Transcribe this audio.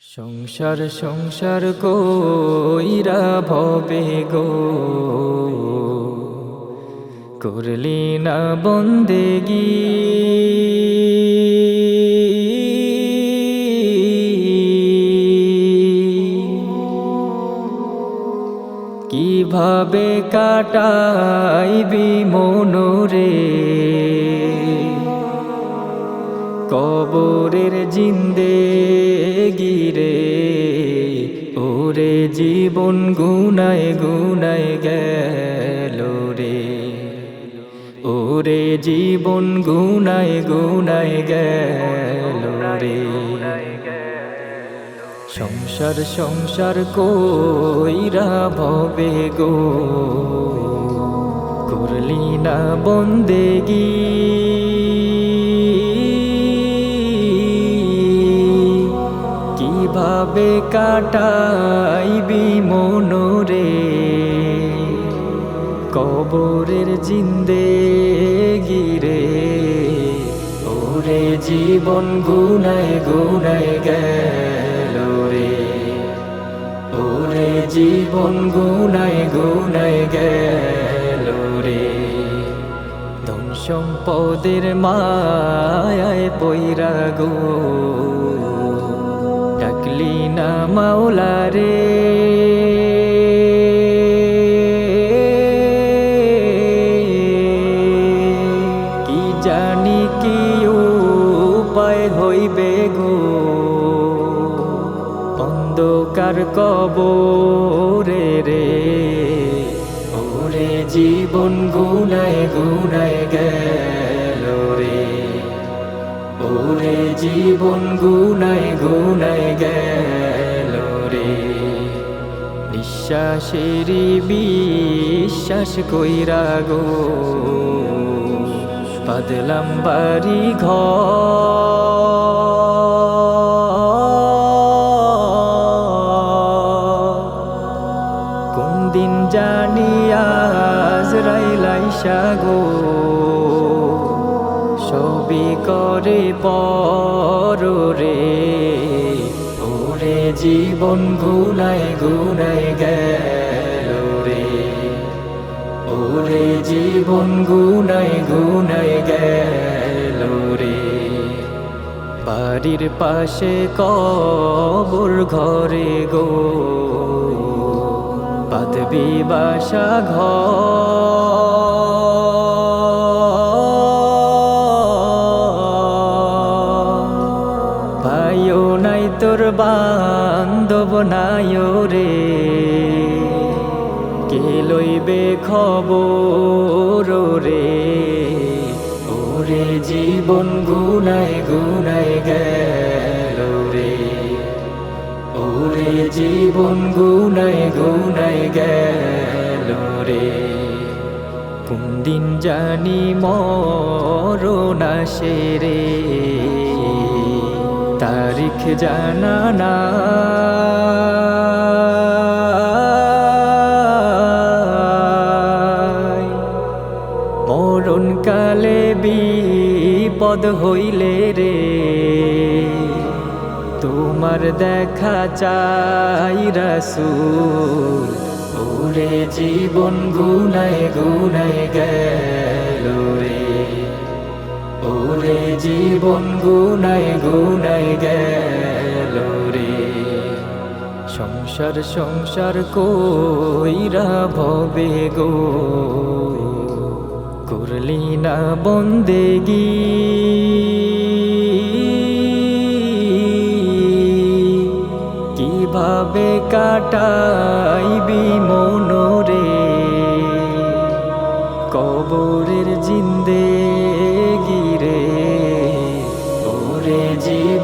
সংসার সংসার কইরা ভবে গো। করলি না বন্দেগি। কীভাবে কাটাইবি মনোরে? জীবন গুনায় গুনায় গেল রে। ওরে জীবন গুনায় গুনায় গেল রে। সংসার সংসার কইরা ভবে গো। করলি না বন্দেগি কীভাবে কাটাইবি মনোরে? কবরের জিন্দে গিরে, ওরে জীবন গুনায় গুনায় গেল রে। ওরে জীবন গুনায় গুনায় গেল রে। ধন সম্পদের মায়ায় পৈরা গো। না মাওলা রে। কি জানি কি উপায় হইবে গো? অন্ধকার কবরে রে। ওরে জীবন গুনায় গুনায় গেল জীবন গুনায় গুনায় গেল রে। নিঃশ্বাসেরই বিশ্বাস কইরা গো। বাদলাম বাড়ি কোন দিন জানি আজ রাইলাইসা গো। সবই করে পর ওরে জীবন গুনায় গুনায় গেল রে। ওরে জীবন গুনায় গুনায় গেল রে। বাড়ির পাশে কবর ঘরে গো। বাদবি বাসা ঘর তোর বান্ধব নাইও রে কে লইবে খবর রে ওরে জীবন গুনায় গুনায় গেল রে। ওরে জীবন গুনায় গুনায় গেল রে। কোন দিন জানি মরণ আসে রে। তারিখ জানা না। মরণ কালে বিপদ হইলে রে, তোমার দেখা চাই রাসুল। ওরে জীবন গুনায় গুনায় গেল জীবন গুনায় গুনায় গেল রে। সংসার সংসার কইরা ভবে গো। করলি না বন্দেগি। কীভাবে কাটাইবি মনোরে? কবরের জিন্দে